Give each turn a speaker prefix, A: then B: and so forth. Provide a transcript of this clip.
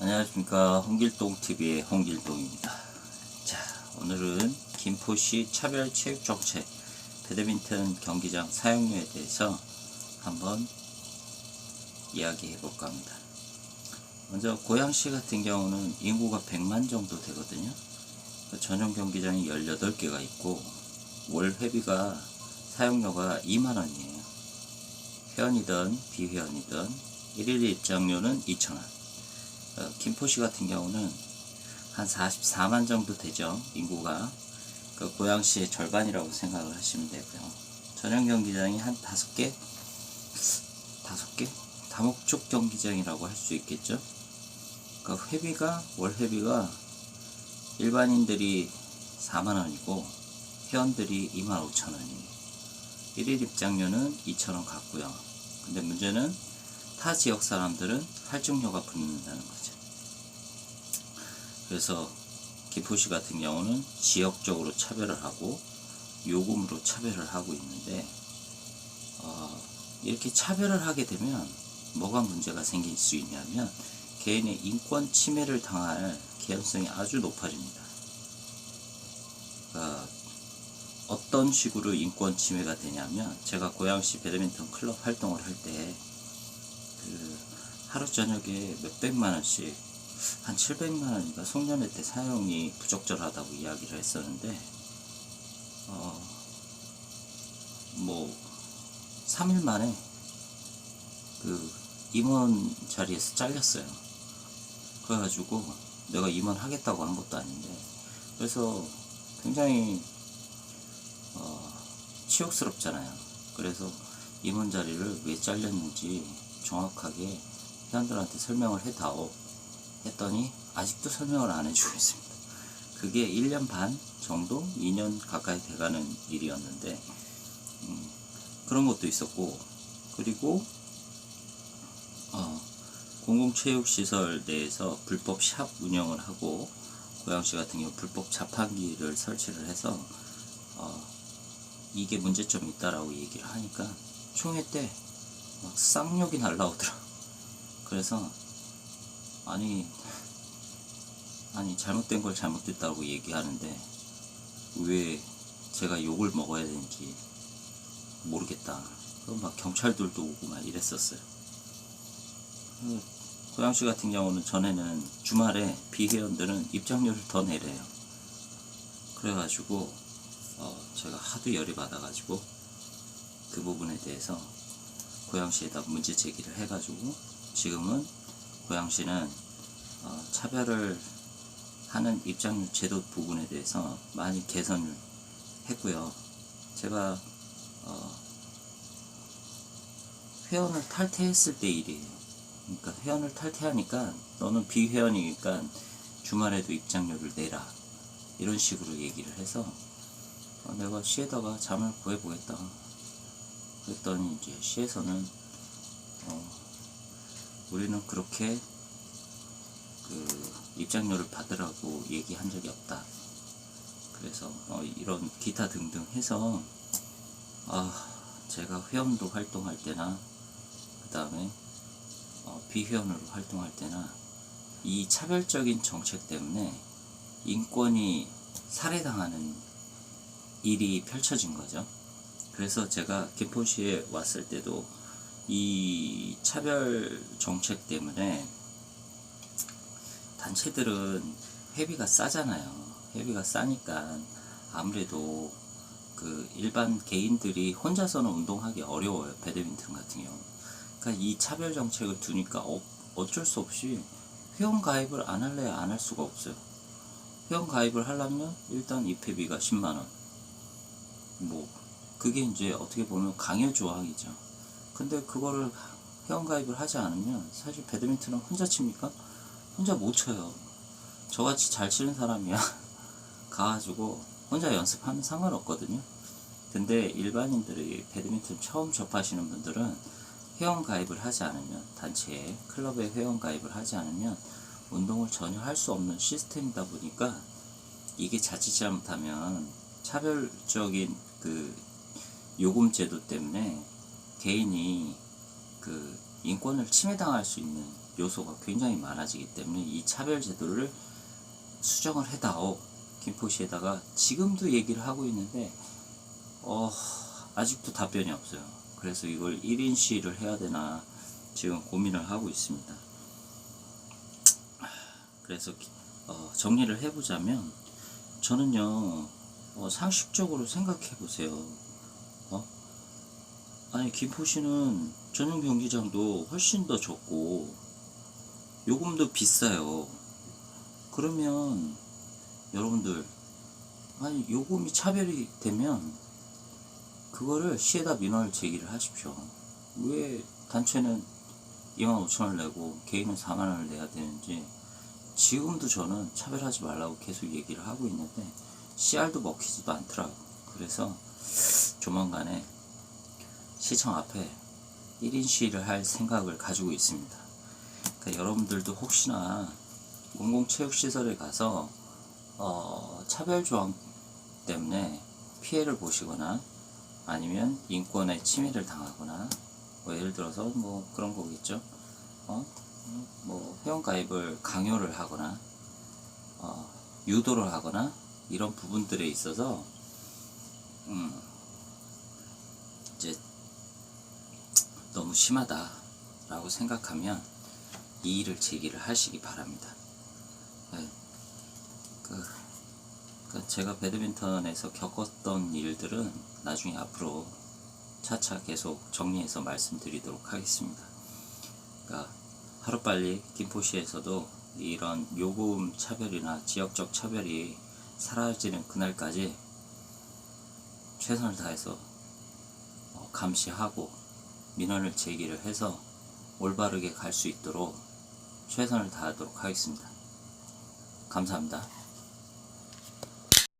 A: 안녕하십니까. 홍길동TV의 홍길동입니다. 자 오늘은 김포시 차별체육정책 배드민턴 경기장 사용료에 대해서 한번 이야기해 볼까 합니다. 먼저 고양시 같은 경우는 인구가 100만 정도 되거든요. 그 전용 경기장이 18개가 있고 월 회비가 사용료가 2만원이에요. 회원이든 비회원이든 1일 입장료는 2,000원. 어, 김포시 같은 경우는 한 44만 정도 되죠 인구가. 그 고양시의 절반이라고 생각을 하시면 되고요. 전용 경기장이 한 5개? 5개? 다목적 경기장이라고 할 수 있겠죠? 그 회비가 월 회비가 일반인들이 4만원이고 회원들이 2만 5천원이에요. 1일 입장료는 2천원 같고요. 근데 문제는 타 지역 사람들은 할증료가 붙는다는 거죠. 그래서 김포시 같은 경우는 지역적으로 차별을 하고 요금으로 차별을 하고 있는데 어, 이렇게 차별을 하게 되면 뭐가 문제가 생길 수 있냐면 개인의 인권 침해를 당할 개연성이 아주 높아집니다. 그러니까 어떤 식으로 인권 침해가 되냐면 제가 고양시 배드민턴 클럽 활동을 할때 그 하루 저녁에 몇백만 원씩 한 700만 원인가 송년회 때 사용이 부적절하다고 이야기를 했었는데 어 뭐 3일 만에 그 임원 자리에서 잘렸어요. 그래가지고 내가 임원 하겠다고 한 것도 아닌데 그래서 굉장히 어, 치욕스럽잖아요. 그래서 임원 자리를 왜 잘렸는지 정확하게 회원들한테 설명을 해다오 했더니 아직도 설명을 안 해주고 있습니다. 그게 1년 반 정도, 2년 가까이 돼가는 일이었는데 음, 그런 것도 있었고 그리고 어, 공공체육시설 내에서 불법 샵 운영을 하고 고양시 같은 경우 불법 자판기를 설치를 해서 어, 이게 문제점이 있다라고 얘기를 하니까 총회 때 막 쌍욕이 날라오더라. 그래서 아니 아니 잘못된 걸 잘못됐다고 얘기하는데 왜 제가 욕을 먹어야 되는지 모르겠다. 그럼 막 경찰들도 오고 막 이랬었어요. 그 고양시 같은 경우는 전에는 주말에 비회원들은 입장료를 더 내래요. 그래가지고 어, 제가 하도 열이 받아가지고 그 부분에 대해서 고양시에다 문제 제기를 해가지고 지금은 고양시는 어, 차별을 하는 입장료 제도 부분에 대해서 많이 개선을 했고요. 제가 어, 회원을 탈퇴했을 때 일이에요. 그러니까 회원을 탈퇴하니까 너는 비회원이니까 주말에도 입장료를 내라 이런 식으로 얘기를 해서 어, 내가 시에다가 잠을 구해보겠다. 그랬더니 이제 시에서는 어, 우리는 그렇게 그 입장료를 받으라고 얘기한 적이 없다. 그래서 어, 이런 기타 등등 해서 아 제가 회원으로 활동할 때나 그 다음에 어, 비회원으로 활동할 때나 이 차별적인 정책 때문에 인권이 살해당하는 일이 펼쳐진 거죠. 그래서 제가 김포시에 왔을 때도 이 차별 정책 때문에 단체들은 회비가 싸잖아요. 회비가 싸니까 아무래도 그 일반 개인들이 혼자서는 운동하기 어려워요. 배드민턴 같은 경우. 그러니까 이 차별 정책을 두니까 어, 어쩔 수 없이 회원 가입을 안 할래야 안 할 수가 없어요. 회원 가입을 하려면 일단 입회비가 10만 원. 뭐 그게 이제 어떻게 보면 강요 조항이죠. 근데 그거를 회원 가입을 하지 않으면 사실 배드민턴은 혼자 칩니까? 혼자 못 쳐요. 저같이 잘 치는 사람이야. 가가지고 혼자 연습하면 상관없거든요. 근데 일반인들이 배드민턴 처음 접하시는 분들은 회원 가입을 하지 않으면 단체에 클럽에 회원 가입을 하지 않으면 운동을 전혀 할 수 없는 시스템이다 보니까 이게 자칫 잘못하면 차별적인 그 요금 제도 때문에 개인이 그 인권을 침해당할 수 있는 요소가 굉장히 많아지기 때문에 이 차별 제도를 수정을 해다오 김포시에다가 지금도 얘기를 하고 있는데 어, 아직도 답변이 없어요. 그래서 이걸 1인 시위를 해야 되나 지금 고민을 하고 있습니다. 그래서 어, 정리를 해보자면 저는요 어, 상식적으로 생각해 보세요. 어? 아니 김포시는 전용 경기장도 훨씬 더 적고 요금도 비싸요. 그러면 여러분들 아니 요금이 차별이 되면 그거를 시에다 민원을 제기를 하십시오. 왜 단체는 2만 5천 원을 내고 개인은 4만 원을 내야 되는지 지금도 저는 차별하지 말라고 계속 얘기를 하고 있는데 CR도 먹히지도 않더라고. 그래서 조만간에 시청 앞에 1인 시위를 할 생각을 가지고 있습니다. 그러니까 여러분들도 혹시나 공공체육시설에 가서 어, 차별 조항 때문에 피해를 보시거나 아니면 인권의 침해를 당하거나 뭐 예를 들어서 뭐 그런 거겠죠. 어? 뭐 회원가입을 강요를 하거나 어, 유도를 하거나 이런 부분들에 있어서 음, 이제 너무 심하다라고 생각하면 이의를 제기를 하시기 바랍니다. 네. 그, 그 제가 배드민턴에서 겪었던 일들은 나중에 앞으로 차차 계속 정리해서 말씀드리도록 하겠습니다. 그러니까 하루빨리 김포시에서도 이런 요금 차별이나 지역적 차별이 사라지는 그날까지 최선을 다해서 어, 감시하고 민원을 제기를 해서 올바르게 갈 수 있도록 최선을 다하도록 하겠습니다. 감사합니다.